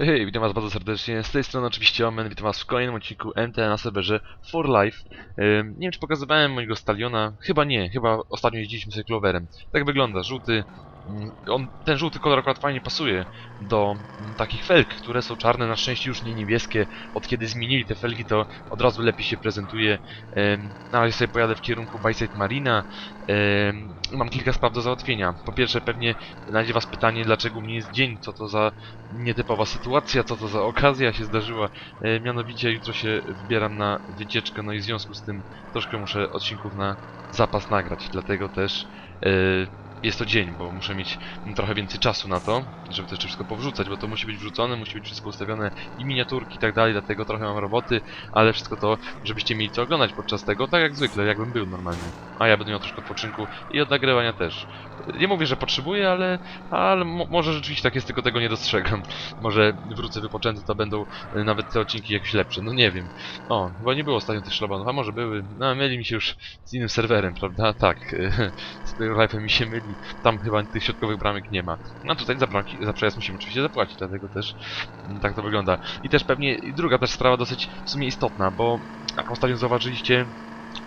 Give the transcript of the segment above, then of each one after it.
Hej, witam was bardzo serdecznie. Z tej strony oczywiście Omen, witam was w kolejnym odcinku MT na serwerze For Life. Ym, nie wiem, czy pokazywałem mojego staliona. Chyba nie, chyba ostatnio jeździliśmy sobie Cloverem. Tak wygląda, żółty. mm, On, ten żółty kolor akurat fajnie pasuje do mm, takich felg, które są czarne, na szczęście już nie niebieskie. Od kiedy zmienili te felgi, to od razu lepiej się prezentuje. Na razie sobie pojadę w kierunku Byside Marina. Mam kilka spraw do załatwienia. Po pierwsze, pewnie znajdzie was pytanie, dlaczego u mnie jest dzień, co to za nietypowa sytuacja, co to za okazja się zdarzyła. E, mianowicie jutro się wybieram na wycieczkę, no i w związku z tym troszkę muszę odcinków na zapas nagrać, dlatego też e, jest to dzień, bo muszę mieć trochę więcej czasu na to, żeby to jeszcze wszystko powrzucać, bo to musi być wrzucone, musi być wszystko ustawione i miniaturki i tak dalej, dlatego trochę mam roboty, ale wszystko to, żebyście mieli co oglądać podczas tego, tak jak zwykle, jakbym był normalnie. A ja będę miał troszkę odpoczynku i od nagrywania też. Nie mówię, że potrzebuję, ale, ale mo może rzeczywiście tak jest, tylko tego nie dostrzegam. Może wrócę wypoczęty, to będą y, nawet te odcinki jakieś lepsze, no nie wiem. O, bo nie było ostatnio tych szlabanów, a może były. No, myli mi się już z innym serwerem, prawda? Tak, y, z tym live'em mi się myli. Tam chyba tych środkowych bramek nie ma. No tutaj za, bramki, za przejazd musimy oczywiście zapłacić, dlatego też mm, tak to wygląda. I też pewnie druga też sprawa dosyć w sumie istotna, bo ostatnio zauważyliście,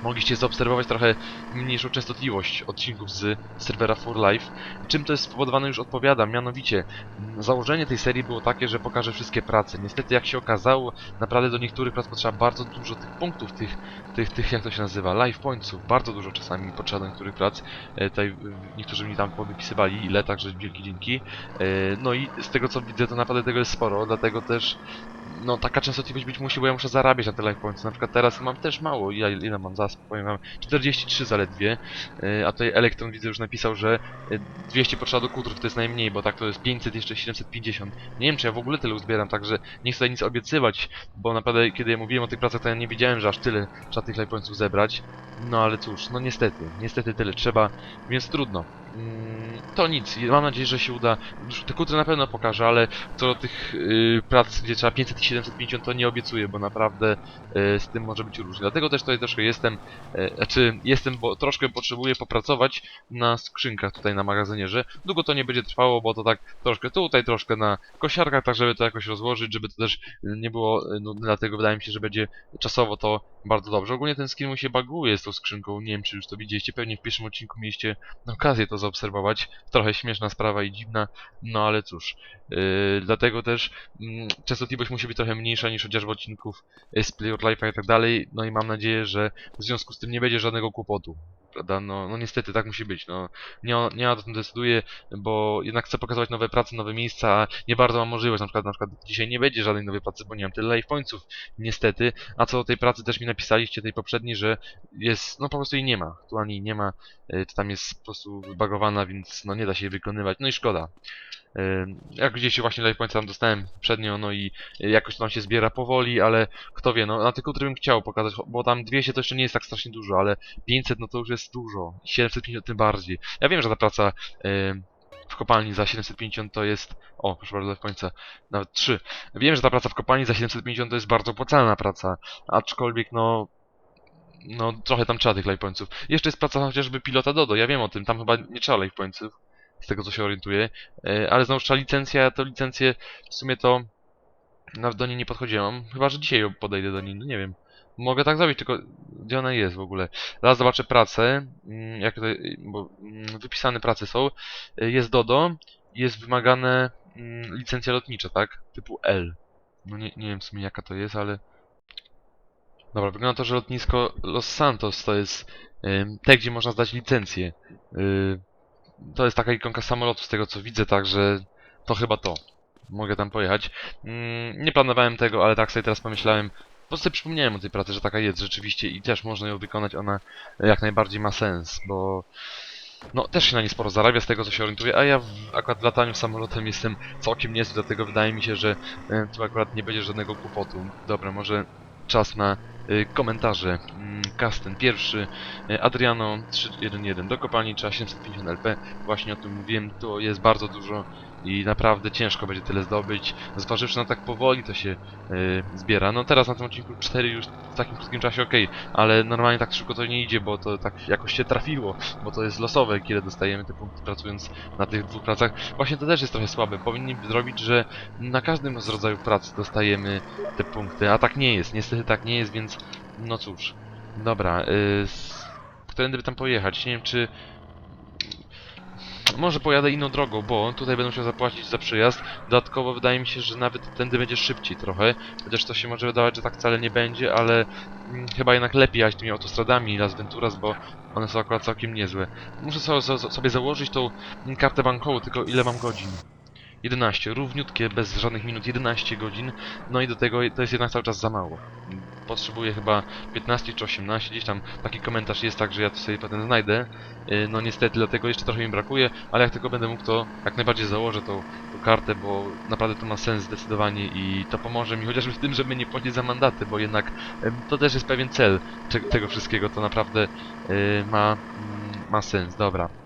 mogliście zaobserwować trochę mniejszą częstotliwość odcinków z serwera For Life. Czym to jest spowodowane już odpowiadam, mianowicie mm, założenie tej serii było takie, że pokażę wszystkie prace. Niestety jak się okazało, naprawdę do niektórych prac potrzeba bardzo dużo tych punktów, tych, tych, tych jak to się nazywa, life pointsów, bardzo dużo czasami potrzeba do niektórych prac. E, tutaj niektórzy mi tam powypisywali ile, także wielkie dzięki. E, no i z tego co widzę to naprawdę tego jest sporo, dlatego też no taka częstotliwość być musi, bo ja muszę zarabiać na te life points. Na przykład teraz mam też mało, ile, ile mam zasób, powiem wam, 43 zaledwie, yy, a tutaj Elektron widzę już napisał, że yy, 200 potrzeba do kutrów, to jest najmniej, bo tak to jest 500, jeszcze 750. Nie wiem, czy ja w ogóle tyle uzbieram, także nie chcę nic obiecywać, bo naprawdę, kiedy ja mówiłem o tych pracach, to ja nie wiedziałem, że aż tyle trzeba tych pointsów zebrać. No ale cóż, no niestety, niestety tyle trzeba, więc trudno. Mm, To nic, mam nadzieję, że się uda. Te kutry na pewno pokażę, ale co do tych yy, prac, gdzie trzeba 500 i 750, to nie obiecuję, bo naprawdę yy, z tym może być różnie. Dlatego też tutaj troszkę jestem, yy, znaczy jestem, bo troszkę potrzebuję popracować na skrzynkach tutaj na magazynierze. Długo to nie będzie trwało, bo to tak troszkę tutaj, troszkę na kosiarkach, tak żeby to jakoś rozłożyć, żeby to też nie było nudne, dlatego wydaje mi się, że będzie czasowo to bardzo dobrze. Ogólnie ten skin mu się baguje z tą skrzynką, nie wiem czy już to widzieliście, pewnie w pierwszym odcinku mieliście okazję to zaobserwować. Trochę śmieszna sprawa i dziwna, no ale cóż. Yy, dlatego też mm, częstotliwość musi być trochę mniejsza niż chociażby odcinków yy, z Play Or Life i tak dalej. No i mam nadzieję, że w związku z tym nie będzie żadnego kłopotu. Prawda? No, no niestety tak musi być. No, nie, nie ja o tym decyduję, bo jednak chcę pokazywać nowe prace, nowe miejsca, a nie bardzo mam możliwość. Na przykład, na przykład dzisiaj nie będzie żadnej nowej pracy, bo nie mam tyle life pointsów, niestety. A co do tej pracy też mi napisaliście, tej poprzedniej, że jest, no po prostu jej nie ma. Aktualnie jej nie ma. To tam jest po prostu zbagowana, więc no nie da się jej wykonywać. No i szkoda. Jak gdzieś właśnie life points tam dostałem przednio, no i jakoś tam się zbiera powoli, ale kto wie, no na tylko bym chciał pokazać, bo tam 200 to jeszcze nie jest tak strasznie dużo, ale 500 no to już jest dużo. 750 tym bardziej. Ja wiem, że ta praca w kopalni za 750 to jest. O, proszę bardzo, w końca. Nawet 3. Wiem, że ta praca w kopalni za 750 to jest bardzo opłacalna praca. Aczkolwiek no. No, trochę tam trzeba tych life pointsów. Jeszcze jest praca chociażby pilota Dodo, ja wiem o tym, tam chyba nie trzeba life pointsów. Z tego co się orientuję. E, ale znowu trzeba licencja, to licencję w sumie to. Nawet do niej nie podchodziłem. Chyba, że dzisiaj podejdę do niej, no nie wiem. Mogę tak zrobić, tylko gdzie ona jest w ogóle? Raz zobaczę pracę, mm, jak tutaj, bo mm, wypisane prace są. Y, Jest Dodo, jest wymagane mm, licencja lotnicza, tak? Typu L. No nie, nie wiem w sumie jaka to jest, ale... Dobra, wygląda to, że lotnisko Los Santos to jest te, gdzie można zdać licencję. Y, to jest taka ikonka samolotu z tego co widzę, także to chyba to. Mogę tam pojechać. Mm, nie planowałem tego, ale tak sobie teraz pomyślałem, po prostu przypomniałem o tej pracy, że taka jest rzeczywiście i też można ją wykonać, ona jak najbardziej ma sens, bo no też się na nie sporo zarabia z tego co się orientuję, a ja w, akurat w lataniu samolotem jestem całkiem niezły, dlatego wydaje mi się, że e, tu akurat nie będzie żadnego kłopotu. Dobra, może czas na e, komentarze. Mm, Kasten pierwszy, e, Adriano 311 do kopalni trzeba 750 LP, właśnie o tym mówiłem, to jest bardzo dużo i naprawdę ciężko będzie tyle zdobyć, zważywszy na tak powoli to się yy, zbiera. No teraz na tym odcinku 4 już w takim krótkim czasie ok, ale normalnie tak szybko to nie idzie, bo to tak jakoś się trafiło, bo to jest losowe, kiedy dostajemy te punkty pracując na tych dwóch pracach. Właśnie to też jest trochę słabe, powinni zrobić, że na każdym z rodzajów pracy dostajemy te punkty, a tak nie jest, niestety tak nie jest, więc no cóż. Dobra, yy, którędy by tam pojechać? Nie wiem czy... Może pojadę inną drogą, bo tutaj będę musiał zapłacić za przyjazd. Dodatkowo wydaje mi się, że nawet tędy będzie szybciej trochę. Chociaż to się może wydawać, że tak wcale nie będzie, ale mm, chyba jednak lepiej jechać tymi autostradami Las Venturas, bo one są akurat całkiem niezłe. Muszę so, so, sobie założyć tą kartę bankową, tylko ile mam godzin? 11, równiutkie, bez żadnych minut, 11 godzin. No i do tego to jest jednak cały czas za mało. Potrzebuję chyba 15 czy 18, gdzieś tam taki komentarz jest, tak że ja to sobie potem znajdę. Yy, No niestety, dlatego jeszcze trochę mi brakuje, ale jak tylko będę mógł, to jak najbardziej założę tą, tą kartę, bo naprawdę to ma sens zdecydowanie i to pomoże mi chociażby w tym, żeby nie płacić za mandaty, bo jednak em, to też jest pewien cel tego wszystkiego, to naprawdę yy, ma, mm, ma sens. Dobra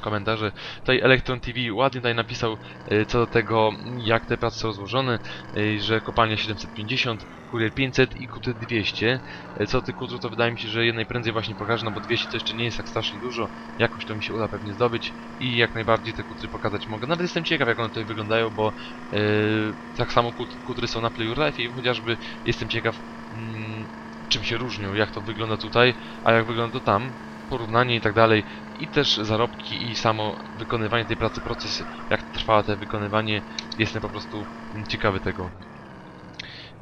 komentarze. Tutaj Electron TV ładnie tutaj napisał y, co do tego, jak te prace są złożone, y, że kopalnia 750, kurier 500 i kutry 200. Y, Co do tych kutr, to wydaje mi się, że je najprędzej właśnie pokażę, no bo 200 to jeszcze nie jest tak strasznie dużo. Jakoś to mi się uda pewnie zdobyć i jak najbardziej te kutry pokazać mogę. Nawet jestem ciekaw, jak one tutaj wyglądają, bo y, tak samo kut, kutry są na Play Your Life i chociażby jestem ciekaw, mm, czym się różnią, jak to wygląda tutaj, a jak wygląda to tam, porównanie i tak dalej i też zarobki i samo wykonywanie tej pracy, proces, jak trwa te wykonywanie, jestem po prostu ciekawy tego.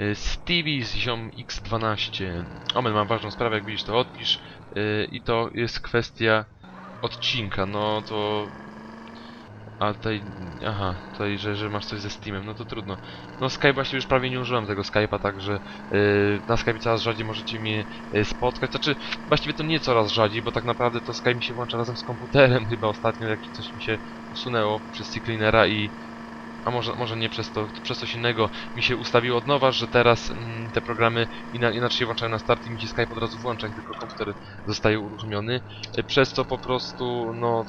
Y, Stevie z ziom X12. Omen, mam ważną sprawę, jak widzisz to odpisz. Y, I to jest kwestia odcinka, no to... A tutaj... Aha, tutaj, że, że masz coś ze Steamem, no to trudno. No Skype właśnie już prawie nie użyłem tego Skype'a, także y, na Skype coraz rzadziej możecie mnie y, spotkać. Znaczy, właściwie to nie coraz rzadziej, bo tak naprawdę to Skype mi się włącza razem z komputerem chyba ostatnio, jak coś mi się usunęło przez C-Cleanera i... A może, może nie przez to, przez coś innego mi się ustawiło od nowa, że teraz mm, te programy ina, inaczej się włączają na start i mi się Skype od razu włącza, jak tylko komputer zostaje uruchomiony. Y, Przez co po prostu, no...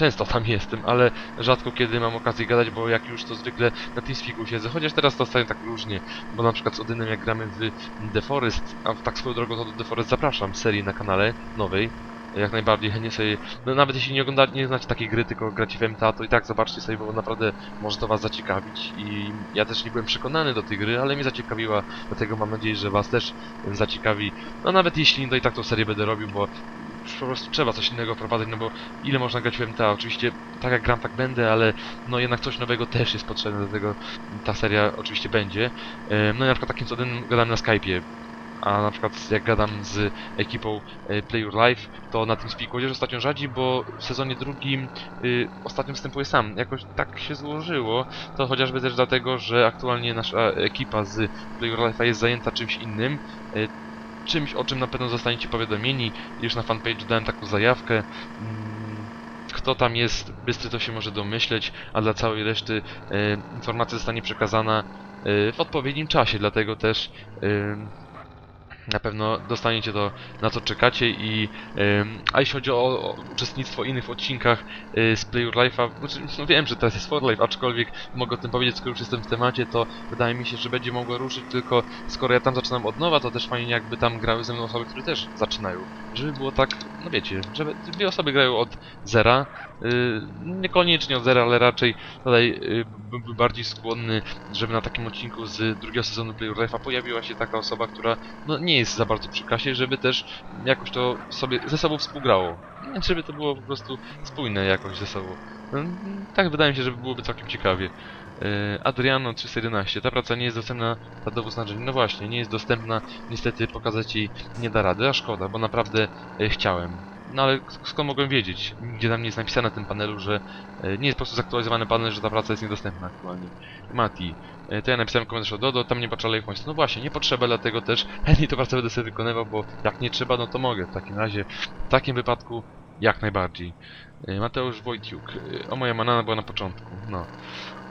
Często tam jestem, ale rzadko kiedy mam okazję gadać, bo jak już to zwykle na TeamSpeaku siedzę, chociaż teraz to staje tak różnie, bo na przykład z Odynem jak gramy w The Forest, a tak swoją drogą to do The Forest zapraszam, serii na kanale nowej, jak najbardziej chętnie sobie, no nawet jeśli nie ogląda, nie znacie takiej gry, tylko gracie w MTA, to i tak zobaczcie sobie, bo naprawdę może to was zaciekawić i ja też nie byłem przekonany do tej gry, ale mnie zaciekawiła, dlatego mam nadzieję, że was też zaciekawi, no nawet jeśli nie, to i tak tą serię będę robił, bo po prostu trzeba coś innego wprowadzać, no bo ile można grać w MTA, oczywiście tak jak gram, tak będę, ale no jednak coś nowego też jest potrzebne, dlatego ta seria oczywiście będzie. Em, No i na przykład takim cudem gadam na Skype'ie, a na przykład jak gadam z ekipą e, Play Your Life, to na tym speaku chociaż ostatnio rzadziej, bo w sezonie drugim y, ostatnio występuję sam. Jakoś tak się złożyło, to chociażby też dlatego, że aktualnie nasza ekipa z Play Your Life jest zajęta czymś innym. y, Czymś, o czym na pewno zostaniecie powiadomieni. Już na fanpage dałem taką zajawkę. Mm, Kto tam jest, bystry to się może domyśleć, a dla całej reszty e, informacja zostanie przekazana e, w odpowiednim czasie, dlatego też e, na pewno dostaniecie to, na co czekacie i a jeśli chodzi o, o uczestnictwo w innych odcinkach y, z Play Your Life'a, znaczy, no wiem, że teraz jest For Life, aczkolwiek mogę o tym powiedzieć, skoro już jestem w temacie, to wydaje mi się, że będzie mogło ruszyć, tylko skoro ja tam zaczynam od nowa, to też fajnie jakby tam grały ze mną osoby, które też zaczynają. Żeby było tak, no wiecie, żeby dwie osoby grają od zera, niekoniecznie od zera, ale raczej tutaj y, byłbym bardziej skłonny, żeby na takim odcinku z drugiego sezonu Play Life'a pojawiła się taka osoba, która no nie jest za bardzo przy kasie, żeby też jakoś to sobie ze sobą współgrało. Żeby to było po prostu spójne jakoś ze sobą. Tak wydaje mi się, że byłoby całkiem ciekawie. E, Adriano 311. Ta praca nie jest dostępna dla dowóz na dzień. No właśnie, nie jest dostępna. Niestety pokazać jej nie da rady, a szkoda, bo naprawdę e, chciałem. No ale sk- skąd mogłem wiedzieć, gdzie tam nie jest napisane na tym panelu, że e, nie jest po prostu zaktualizowany panel, że ta praca jest niedostępna aktualnie. Mati, e, to ja napisałem komentarz od Dodo, tam nie potrzeba ich No właśnie, nie potrzeba, dlatego też chętnie to pracę będę sobie wykonywał, bo jak nie trzeba, no to mogę. W takim razie, w takim wypadku Jak najbardziej. Y, Mateusz Wojciuk. Y, O, moja manana była na początku. No.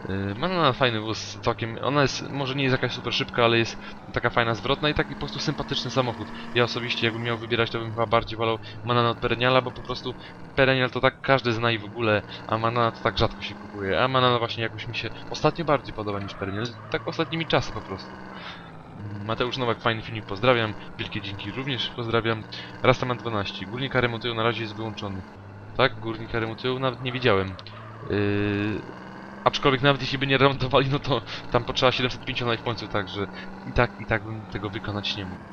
Y, Manana fajny wóz, całkiem. Ona jest, może nie jest jakaś super szybka, ale jest taka fajna zwrotna i taki po prostu sympatyczny samochód. Ja osobiście, jakbym miał wybierać, to bym chyba bardziej wolał Manana od Pereniala, bo po prostu Perenial to tak każdy zna i w ogóle, a Manana to tak rzadko się kupuje. A Manana właśnie jakoś mi się ostatnio bardziej podoba niż Perenial. Tak ostatnimi czasy po prostu. Mateusz Nowak, fajny filmik, pozdrawiam. Wielkie dzięki również pozdrawiam. Rastaman 12. Górnika remontują, na razie jest wyłączony. Tak, górnika remontują, nawet nie wiedziałem. Yy, aczkolwiek nawet jeśli by nie remontowali, no to tam potrzeba 750 w końcu, także i tak, i tak bym tego wykonać nie mógł.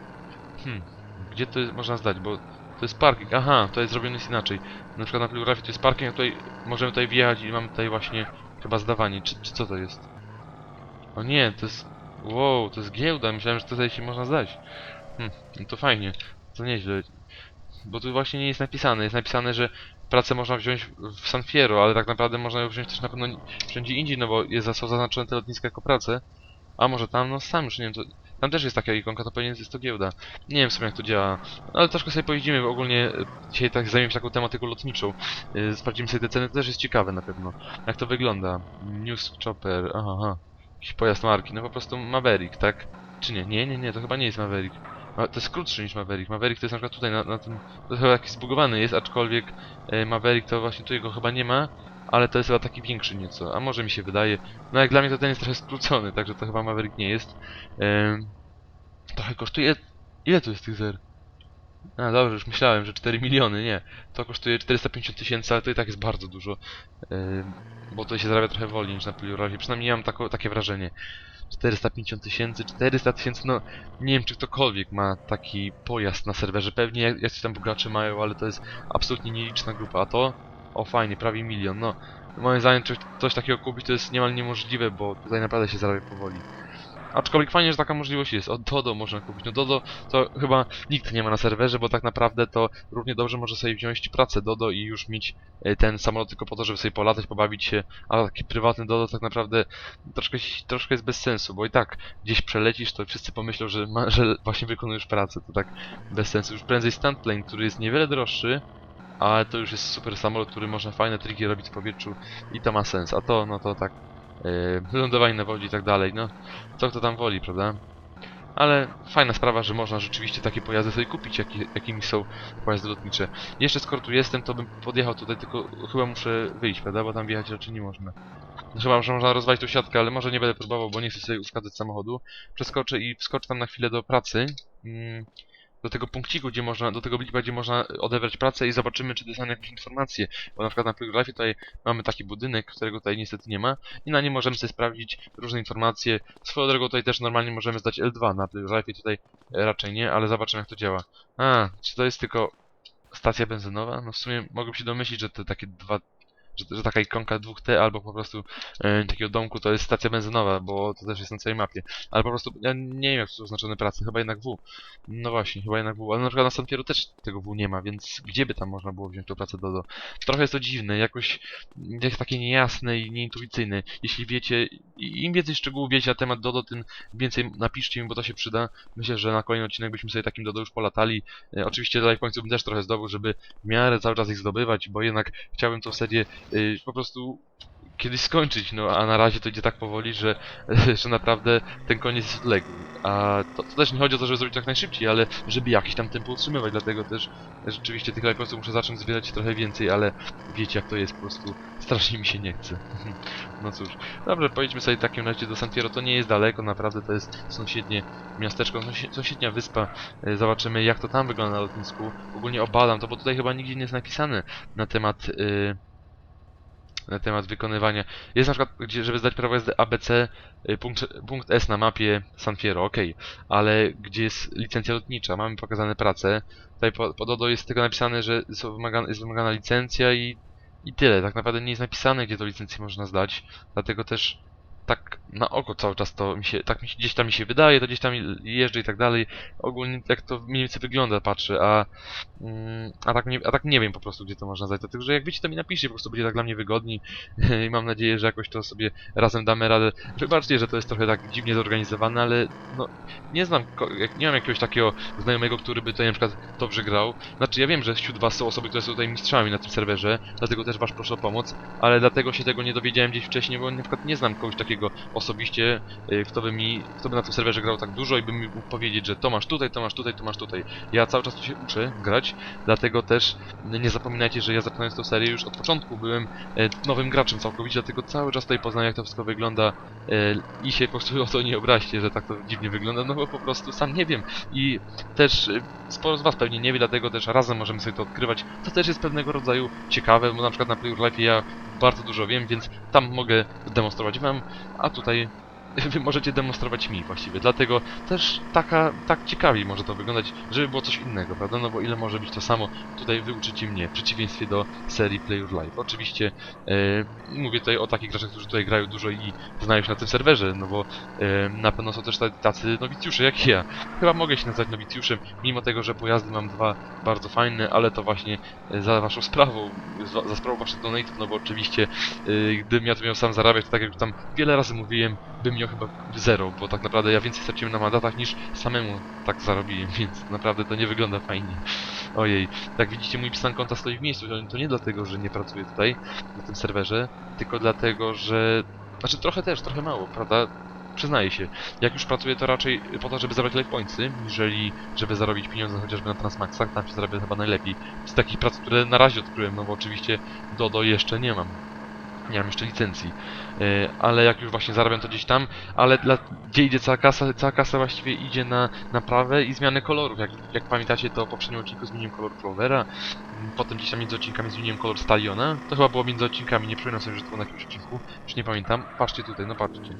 Hmm, gdzie to jest, można zdać, bo to jest parking, aha, to jest zrobione jest inaczej. Na przykład na poligrafii to jest parking, a tutaj możemy tutaj wjechać i mamy tutaj właśnie chyba zdawanie, czy, czy co to jest? O nie, to jest, wow, to jest giełda, myślałem, że tutaj się można zdać. Hmm, no to fajnie, to nieźle. Bo tu właśnie nie jest napisane, jest napisane, że pracę można wziąć w San Fierro, ale tak naprawdę można ją wziąć też na pewno wszędzie indziej, no bo jest, są zaznaczone te lotniska jako pracę. A może tam, no sam już nie wiem, to, tam też jest taka ikonka, to pewnie jest to giełda. Nie wiem w sumie jak to działa, ale troszkę sobie pojedziemy, ogólnie e, dzisiaj tak zajmiemy się taką tematyką lotniczą. Yy, sprawdzimy sobie te ceny, to też jest ciekawe na pewno. Jak to wygląda? News Chopper, aha, aha. Jakiś pojazd marki, no po prostu Maverick, tak? Czy nie? Nie, nie, nie, to chyba nie jest Maverick. A, to jest krótszy niż Maverick. Maverick to jest na przykład tutaj, na, na tym, to chyba jakiś zbugowany jest, aczkolwiek e, Maverick to właśnie tu jego chyba nie ma, ale to jest chyba taki większy nieco, a może mi się wydaje. No jak dla mnie to ten jest trochę skrócony, także to chyba Maverick nie jest. Ehm, trochę kosztuje... Ile tu jest tych zer? A dobrze, już myślałem, że 4 miliony, nie. To kosztuje 450 tysięcy, ale to i tak jest bardzo dużo. Ehm, bo to się zarabia trochę wolniej niż na Pluralnie, przynajmniej ja mam tako, takie wrażenie. 450 tysięcy, 400 tysięcy, no nie wiem czy ktokolwiek ma taki pojazd na serwerze, pewnie jacyś tam bogacze mają, ale to jest absolutnie nieliczna grupa, a to, o fajnie, prawie milion, no moim zdaniem coś takiego kupić to jest niemal niemożliwe, bo tutaj naprawdę się zarabia powoli. Aczkolwiek fajnie, że taka możliwość jest. O Dodo można kupić. No Dodo to chyba nikt nie ma na serwerze, bo tak naprawdę to równie dobrze może sobie wziąć pracę Dodo i już mieć e, ten samolot tylko po to, żeby sobie polatać, pobawić się, a taki prywatny Dodo tak naprawdę troszkę, troszkę jest bez sensu, bo i tak gdzieś przelecisz, to wszyscy pomyślą, że, ma, że właśnie wykonujesz pracę, to tak bez sensu. Już prędzej standplane, który jest niewiele droższy, ale to już jest super samolot, który można fajne triki robić w powietrzu i to ma sens, a to, no to tak, lądowanie na wodzie i tak dalej, no, co kto tam woli, prawda? Ale fajna sprawa, że można rzeczywiście takie pojazdy sobie kupić, jaki, jakimi są pojazdy lotnicze. Jeszcze skoro tu jestem, to bym podjechał tutaj, tylko chyba muszę wyjść, prawda? Bo tam wjechać raczej nie można. Chyba, że można rozwalić tą siatkę, ale może nie będę próbował, bo nie chcę sobie uszkadzać samochodu. Przeskoczę i wskoczę tam na chwilę do pracy. Mm, do tego punkciku, gdzie można, do tego blipa, gdzie można odebrać pracę i zobaczymy, czy dostanę jakieś informacje. Bo na przykład na Playgrafie tutaj mamy taki budynek, którego tutaj niestety nie ma i na nim możemy sobie sprawdzić różne informacje. Swoją drogą tutaj też normalnie możemy zdać L2 na Playgrafie, tutaj raczej nie, ale zobaczymy jak to działa. A, czy to jest tylko stacja benzynowa? No w sumie mogłem się domyślić, że te takie dwa że, że taka ikonka 2T albo po prostu e, takiego domku to jest stacja benzynowa, bo to też jest na całej mapie. Ale po prostu, ja nie wiem jak to są oznaczone prace, chyba jednak W. No właśnie, chyba jednak W, ale na przykład na San też tego W nie ma, więc gdzie by tam można było wziąć tą pracę Dodo? Trochę jest to dziwne, jakoś jest takie niejasne i nieintuicyjne. Jeśli wiecie, im więcej szczegółów wiecie na temat Dodo, tym więcej napiszcie mi, bo to się przyda. Myślę, że na kolejny odcinek byśmy sobie takim Dodo już polatali. E, oczywiście tutaj w końcu bym też trochę zdobył, żeby w miarę cały czas ich zdobywać, bo jednak chciałbym tą serię y, po prostu kiedyś skończyć, no a na razie to idzie tak powoli, że, że naprawdę ten koniec jest odległy. A to, to też nie chodzi o to, żeby zrobić jak najszybciej, ale żeby jakiś tam tempo utrzymywać, dlatego też rzeczywiście tych lajkowców muszę zacząć zbierać trochę więcej, ale wiecie jak to jest, po prostu strasznie mi się nie chce. no cóż, dobrze, pojedźmy sobie w takim razie do Santiero, to nie jest daleko, naprawdę to jest sąsiednie miasteczko, sąsie- sąsiednia wyspa, E, zobaczymy jak to tam wygląda na lotnisku. Ogólnie obadam to, bo tutaj chyba nigdzie nie jest napisane na temat y, na temat wykonywania. Jest na przykład, gdzie, żeby zdać prawo jazdy ABC, punkt, punkt S na mapie San Fierro, ok, ale gdzie jest licencja lotnicza, mamy pokazane prace. Tutaj po, pod jest tylko napisane, że są wymagane, jest wymagana licencja i, i tyle. Tak naprawdę nie jest napisane, gdzie tą licencję można zdać, dlatego też tak na oko cały czas to mi się, tak mi się, gdzieś tam mi się wydaje, to gdzieś tam jeżdżę i tak dalej. Ogólnie jak to mniej więcej wygląda, patrzę, a, mm, a, tak nie, a tak nie wiem po prostu, gdzie to można znaleźć. Dlatego, że jak wiecie, to mi napiszcie, po prostu będzie tak dla mnie wygodniej i mam nadzieję, że jakoś to sobie razem damy radę. Wybaczcie, że to jest trochę tak dziwnie zorganizowane, ale no, nie znam, nie mam jakiegoś takiego znajomego, który by tutaj na przykład dobrze grał. Znaczy, ja wiem, że wśród was są osoby, które są tutaj mistrzami na tym serwerze, dlatego też was proszę o pomoc, ale dlatego się tego nie dowiedziałem gdzieś wcześniej, bo na przykład nie znam kogoś takiego osobiście, y, kto by mi, kto by na tym serwerze grał tak dużo i by mi mógł powiedzieć, że to masz tutaj, to masz tutaj, to masz tutaj. Ja cały czas tu się uczę grać, dlatego też nie zapominajcie, że ja zaczynając tę serię już od początku byłem e, nowym graczem całkowicie, dlatego cały czas tutaj poznaję jak to wszystko wygląda e, i się po prostu o to nie obraźcie, że tak to dziwnie wygląda, no bo po prostu sam nie wiem i też e, sporo z was pewnie nie wie, dlatego też razem możemy sobie to odkrywać, to też jest pewnego rodzaju ciekawe, bo na przykład na Play Life ja bardzo dużo wiem, więc tam mogę demonstrować wam, a tutaj ortayı wy możecie demonstrować mi właściwie. Dlatego też taka, tak ciekawiej może to wyglądać, żeby było coś innego, prawda? No bo ile może być to samo, tutaj wy uczycie mnie, w przeciwieństwie do serii Play Your Life. Oczywiście e, mówię tutaj o takich graczach, którzy tutaj grają dużo i znają się na tym serwerze, no bo e, na pewno są też ta- tacy nowicjusze jak ja. Chyba mogę się nazwać nowicjuszem, mimo tego, że pojazdy mam dwa bardzo fajne, ale to właśnie e, za waszą sprawą, za, za sprawą waszych donate'ów, no bo oczywiście e, gdybym ja to miał sam zarabiać, to tak jak tam wiele razy mówiłem, bym chyba zero, bo tak naprawdę ja więcej straciłem na mandatach niż samemu tak zarobiłem, więc naprawdę to nie wygląda fajnie. Ojej, jak widzicie mój pisanie konta stoi w miejscu, to- nie dlatego, że nie pracuję tutaj, na tym serwerze, tylko dlatego, że... Znaczy trochę też, trochę mało, prawda? Przyznaję się. Jak już pracuję, to raczej po to, żeby zabrać life pointsy, niżeli żeby zarobić pieniądze chociażby na Transmaxach, tam się zarabia chyba najlepiej. Z takich prac, które na razie odkryłem, no bo oczywiście Dodo jeszcze nie mam. Nie mam jeszcze licencji. E, ale jak już właśnie zarabiam to gdzieś tam, ale dla, gdzie idzie cała kasa? Cała kasa właściwie idzie na naprawę i zmianę kolorów. Jak, jak pamiętacie, to w poprzednim odcinku zmieniłem kolor Clovera, m, potem gdzieś tam między odcinkami zmieniłem kolor Staliona. To chyba było między odcinkami, nie przypominam sobie, że to było na jakimś odcinku, już nie pamiętam. Patrzcie tutaj, no patrzcie.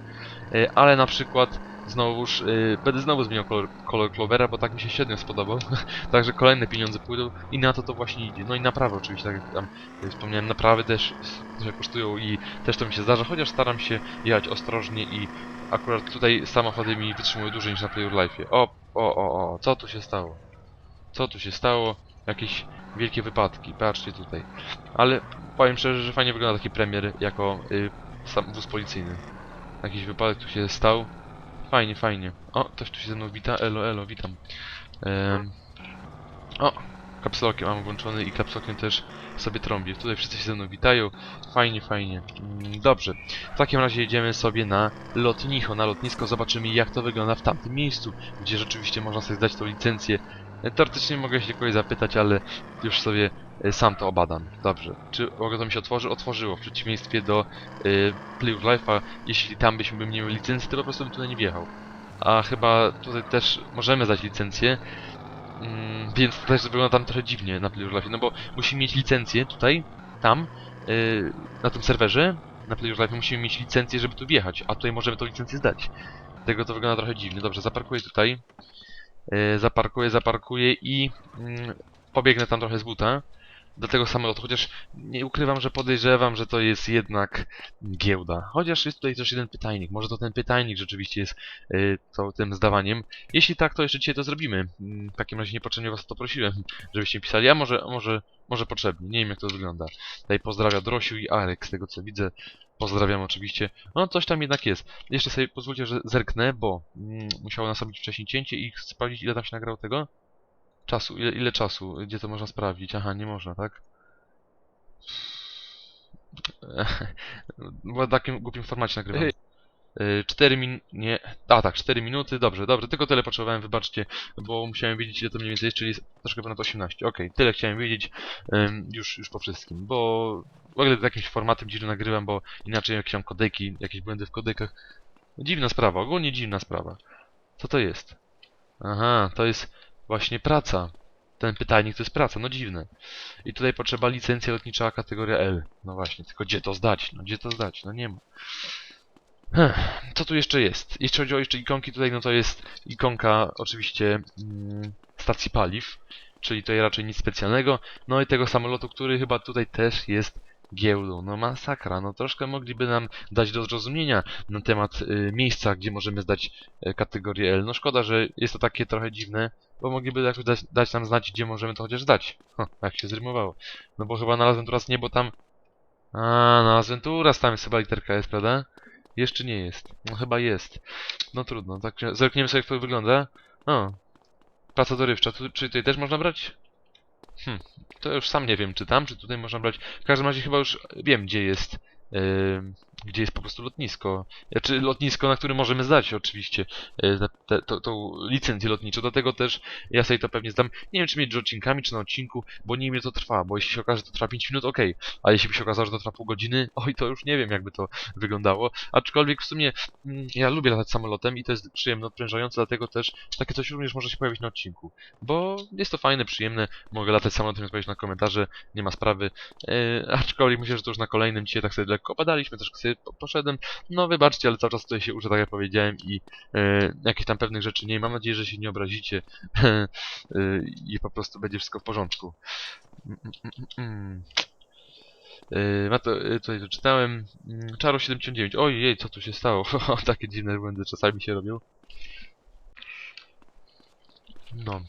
E, ale na przykład znowuż e, będę znowu zmieniał kolor, kolor Clovera, bo tak mi się średnio spodobał. Także kolejne pieniądze pójdą i na to to właśnie idzie. No i naprawy oczywiście, tak jak tam e, wspomniałem, naprawy też trochę kosztują i też to mi się zdarza, chociaż staram się jechać ostrożnie i akurat tutaj samochody mi wytrzymują dłużej niż na Play Your Life'ie. O, o, o, o, co tu się stało? Co tu się stało? Jakieś wielkie wypadki, patrzcie tutaj. Ale powiem szczerze, że fajnie wygląda taki premier jako y, sam wóz policyjny. Jakiś wypadek tu się stał. Fajnie, fajnie. O, ktoś tu się ze mną wita. Elo, elo, witam. Em, o, kapslokiem mam włączony i kapslokiem też sobie trąbię. Tutaj wszyscy się ze mną witają. Fajnie, fajnie. Mm, Dobrze. W takim razie jedziemy sobie na lotnicho, na lotnisko. Zobaczymy jak to wygląda w tamtym miejscu, gdzie rzeczywiście można sobie zdać tą licencję. E, Teoretycznie mogę się kogoś zapytać, ale już sobie sam to obadam. Dobrze. Czy to mi się otworzy? Otworzyło. W przeciwieństwie do y, Play of Life'a, jeśli tam byśmy nie miał licencji, to po prostu bym tutaj nie wjechał. A chyba tutaj też możemy zdać licencję. Mm, więc to też wygląda tam trochę dziwnie na Play of Life, no bo musimy mieć licencję tutaj, tam, yy, na tym serwerze, na Play of Life musimy mieć licencję, żeby tu wjechać, a tutaj możemy tą licencję zdać. Tego to wygląda trochę dziwnie. Dobrze, zaparkuję tutaj. Yy, zaparkuję, zaparkuję i mm, pobiegnę tam trochę z buta do tego samolotu, chociaż nie ukrywam, że podejrzewam, że to jest jednak giełda. Chociaż jest tutaj też jeden pytajnik. Może to ten pytajnik rzeczywiście jest yy, to, tym zdawaniem. Jeśli tak, to jeszcze dzisiaj to zrobimy. Mm, W takim razie niepotrzebnie was to prosiłem, żebyście pisali. A może, może, może potrzebnie. Nie wiem jak to wygląda. Tutaj pozdrawia Drosiu i Arek, z tego co widzę. Pozdrawiam oczywiście. No coś tam jednak jest. Jeszcze sobie pozwólcie, że zerknę, bo mm, musiało nastawić wcześniej cięcie i sprawdzić ile tam się nagrało tego. Czasu, ile, ile czasu? Gdzie to można sprawdzić? Aha, nie można, tak? Bo w takim głupim formacie nagrywam. 4 min... nie... A tak, 4 minuty, dobrze, dobrze, tylko tyle potrzebowałem, wybaczcie, bo musiałem wiedzieć ile to mniej więcej jest, czyli troszkę ponad 18. Okej, tyle chciałem wiedzieć ym, już, już po wszystkim, bo w ogóle jakimś formatem dziwnym nagrywam, bo inaczej jakieś tam kodeki, jakieś błędy w kodekach. Dziwna sprawa, ogólnie dziwna sprawa. Co to jest? Aha, to jest właśnie praca. Ten pytajnik to jest praca, no dziwne. I tutaj potrzeba licencja lotnicza kategoria L. No właśnie, tylko gdzie to zdać? No gdzie to zdać? No nie ma. Co tu jeszcze jest? Jeśli chodzi o jeszcze ikonki tutaj, no to jest ikonka oczywiście mm, stacji paliw, czyli tutaj raczej nic specjalnego. No i tego samolotu, który chyba tutaj też jest giełdą. No masakra, no troszkę mogliby nam dać do zrozumienia na temat y, miejsca, gdzie możemy zdać y, kategorię L. No szkoda, że jest to takie trochę dziwne, bo mogliby jakoś dać, dać nam znać, gdzie możemy to chociaż zdać. Ha, jak się zrymowało. No bo chyba znalazłem teraz niebo tam... A, znalazłem tu raz, tam jest chyba literka S, prawda? Jeszcze nie jest. No chyba jest. No trudno, tak zerkniemy sobie jak to wygląda. O, praca dorywcza, tu, czy tutaj też można brać? Hm, to już sam nie wiem, czy tam, czy tutaj można brać. W każdym razie chyba już wiem, gdzie jest, gdzie jest po prostu lotnisko. Znaczy lotnisko, na którym możemy zdać oczywiście e, te, to, tą licencję lotniczą. Do tego też ja sobie to pewnie zdam. Nie wiem, czy mieć odcinkami, czy na odcinku, bo nie wiem, to trwa. Bo jeśli się okaże, że to trwa 5 minut, okej. A jeśli by się okazało, że to trwa pół godziny, oj, to już nie wiem, jakby to wyglądało. Aczkolwiek w sumie mm, ja lubię latać samolotem i to jest przyjemne, odprężające, dlatego też takie coś również może się pojawić na odcinku. Bo jest to fajne, przyjemne, mogę latać samolotem, odpowiedzieć na komentarze, nie ma sprawy. E, aczkolwiek myślę, że to już na kolejnym dzisiaj tak sobie lekko opadaliśmy, też sobie po- poszedłem. No wybaczcie, ale cały czas tutaj się uczę, tak jak powiedziałem i e, jakichś tam pewnych rzeczy nie. Mam nadzieję, że się nie obrazicie e, i po prostu będzie wszystko w porządku. Mm, mm, mm, mm. E, Ma to, e, tutaj to czytałem. Mm, Czaro 79. Ojej, co tu się stało? Takie dziwne błędy czasami się robią. No.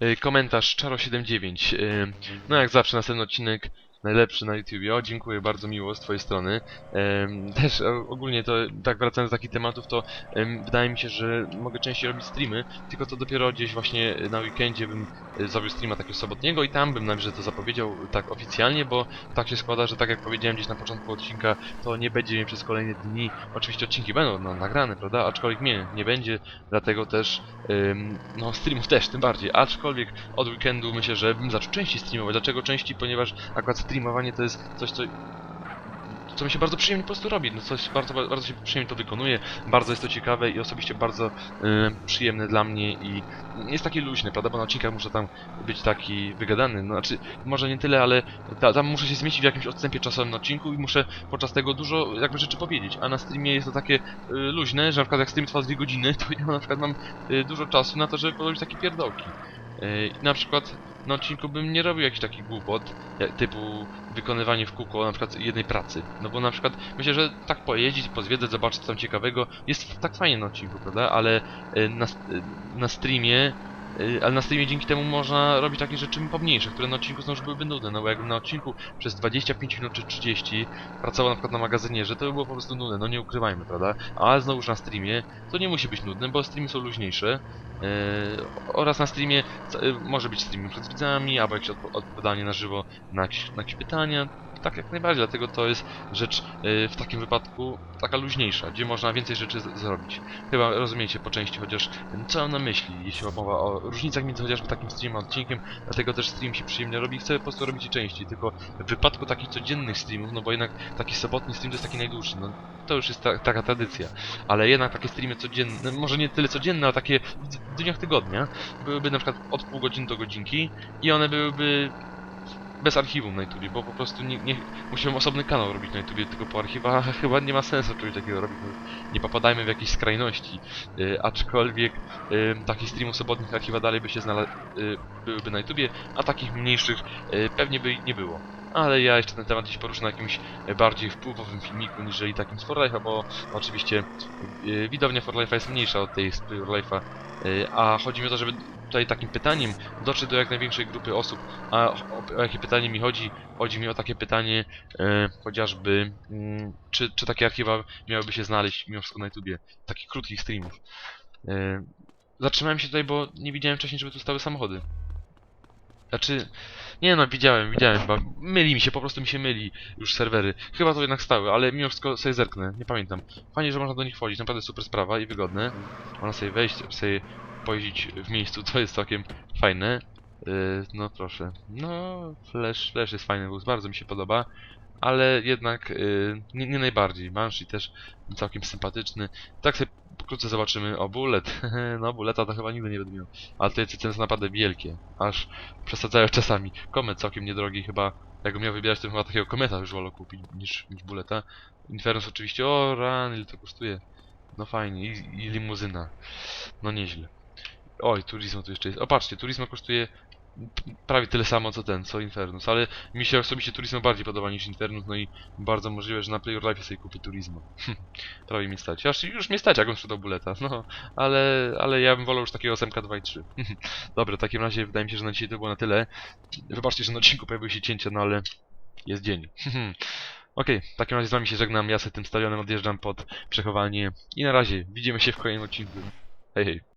E, Komentarz Czaro79. E, No jak zawsze następny odcinek najlepszy na YouTubie. O, dziękuję, bardzo miło z twojej strony. Też o- ogólnie to, tak wracając do takich tematów, to em, wydaje mi się, że mogę częściej robić streamy, tylko to dopiero gdzieś właśnie na weekendzie bym e, zrobił streama takiego sobotniego i tam bym najwyżej to zapowiedział tak oficjalnie, bo tak się składa, że tak jak powiedziałem gdzieś na początku odcinka, to nie będzie mnie przez kolejne dni. Oczywiście odcinki będą no, nagrane, prawda? Aczkolwiek mnie nie będzie, dlatego też em, no streamów też tym bardziej. Aczkolwiek od weekendu myślę, że bym zaczął częściej streamować. Dlaczego częściej? Ponieważ akurat streamowanie to jest coś, co co mi się bardzo przyjemnie po prostu robi, no coś bardzo, bardzo się przyjemnie to wykonuje, bardzo jest to ciekawe i osobiście bardzo y, przyjemne dla mnie i jest takie luźne, prawda, bo na odcinkach muszę tam być taki wygadany, no znaczy może nie tyle, ale ta, tam muszę się zmieścić w jakimś odstępie czasowym na odcinku i muszę podczas tego dużo jakby rzeczy powiedzieć, a na streamie jest to takie y, luźne, że na przykład jak stream trwa dwie godziny, to ja na przykład mam y, dużo czasu na to, żeby powiedzieć takie pierdołki. Y, na przykład na odcinku bym nie robił jakichś takich głupot, typu wykonywanie w kółko na przykład jednej pracy. No bo na przykład myślę, że tak pojeździć, pozwiedzać, zobaczyć co tam ciekawego jest tak fajnie na odcinku, prawda? Ale y, na, y, na streamie ale na streamie dzięki temu można robić takie rzeczy pomniejsze, które na odcinku znowuż byłyby nudne, no bo jakbym na odcinku przez 25 minut czy 30 pracował na przykład na magazynierze, to by było po prostu nudne, no nie ukrywajmy, prawda? A znowuż na streamie to nie musi być nudne, bo streamy są luźniejsze. Yy, oraz na streamie c- y, może być streaming przed widzami, albo jakieś odpo- odpowiadanie na żywo na jakieś, na jakieś pytania, tak jak najbardziej, dlatego to jest rzecz y, w takim wypadku taka luźniejsza, gdzie można więcej rzeczy zrobić. Chyba rozumiecie po części chociaż co mam na myśli, jeśli mowa o różnicach między chociażby takim streamem a odcinkiem, dlatego też stream się przyjemnie robi chcę po prostu robić częściej, tylko w wypadku takich codziennych streamów, no bo jednak taki sobotni stream to jest taki najdłuższy, no to już jest ta, taka tradycja, ale jednak takie streamy codzienne, może nie tyle codzienne, ale takie w dniach tygodnia, byłyby na przykład od pół godziny do godzinki i one byłyby bez archiwum na YouTubie, bo po prostu nie, nie musiałem osobny kanał robić na YouTubie tylko po archiwach, chyba nie ma sensu czegoś takiego robić, no, nie popadajmy w jakieś skrajności, y, aczkolwiek y, takich streamów sobotnich archiwa dalej by się znalazły, y, byłyby na YouTubie, a takich mniejszych y, pewnie by nie było. Ale ja jeszcze ten temat dziś poruszę na jakimś y, bardziej wpływowym filmiku, niżeli takim z For Life'a, bo oczywiście y, widownia For Life'a jest mniejsza od tej z Life'a, a chodzi mi o to, żeby tutaj takim pytaniem dotrzeć do jak największej grupy osób. A o, o jakie pytanie mi chodzi? Chodzi mi o takie pytanie e, chociażby, mm, czy, czy takie archiwa miałyby się znaleźć mimo wszystko na YouTubie, takich krótkich streamów. E, zatrzymałem się tutaj, bo nie widziałem wcześniej, żeby tu stały samochody. Znaczy, nie no, widziałem, widziałem chyba. Myli mi się, po prostu mi się myli już serwery. Chyba to jednak stały, ale mimo wszystko sobie zerknę, nie pamiętam. Fajnie, że można do nich wchodzić, naprawdę super sprawa i wygodne. Można sobie wejść, sobie pojeździć w miejscu, to jest całkiem fajne. Yy, no proszę. No, Flash, Flash jest fajny bus, bardzo mi się podoba. Ale jednak yy, nie, nie najbardziej. Banshee też całkiem sympatyczny. Tak sobie pokrótce zobaczymy. O, Bullet. no, Bulleta to chyba nigdy nie będę miał. Ale te ceny są naprawdę wielkie. Aż przesadzają czasami. Komet całkiem niedrogi chyba. Jakbym miał wybierać, to chyba takiego kometa już wolał kupić niż, niż Bulleta. Infernus oczywiście. O, ran, ile to kosztuje. No fajnie. I, i limuzyna. No nieźle. Oj, Turismo tu jeszcze jest. O, patrzcie, Turismo kosztuje prawie tyle samo co ten, co Infernus, ale mi się osobiście Turismo bardziej podoba niż Infernus, no i bardzo możliwe, że na Play Your Life sobie kupię Turismo. prawie mi stać. Aż już mnie stać, jak on sprzedał buleta, no, ale, ale ja bym wolał już takiego SMK 2 i 3. Dobra, w takim razie wydaje mi się, że na dzisiaj to było na tyle. Wybaczcie, że na odcinku pojawiły się cięcia, no ale jest dzień. Okej, w takim razie z wami się żegnam, ja sobie tym stadionem odjeżdżam pod przechowalnię i na razie, widzimy się w kolejnym odcinku. Hej hej.